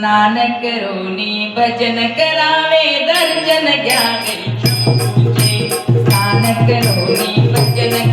स्नान रोनी भजन करावे दर्शन ज्ञान स्नान रोनी भजन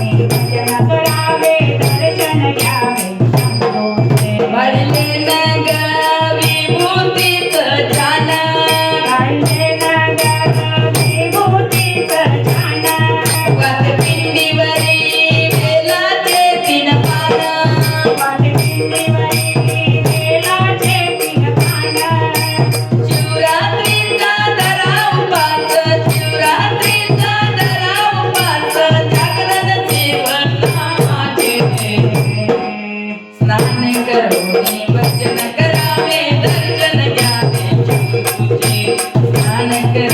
Thank you. Ay,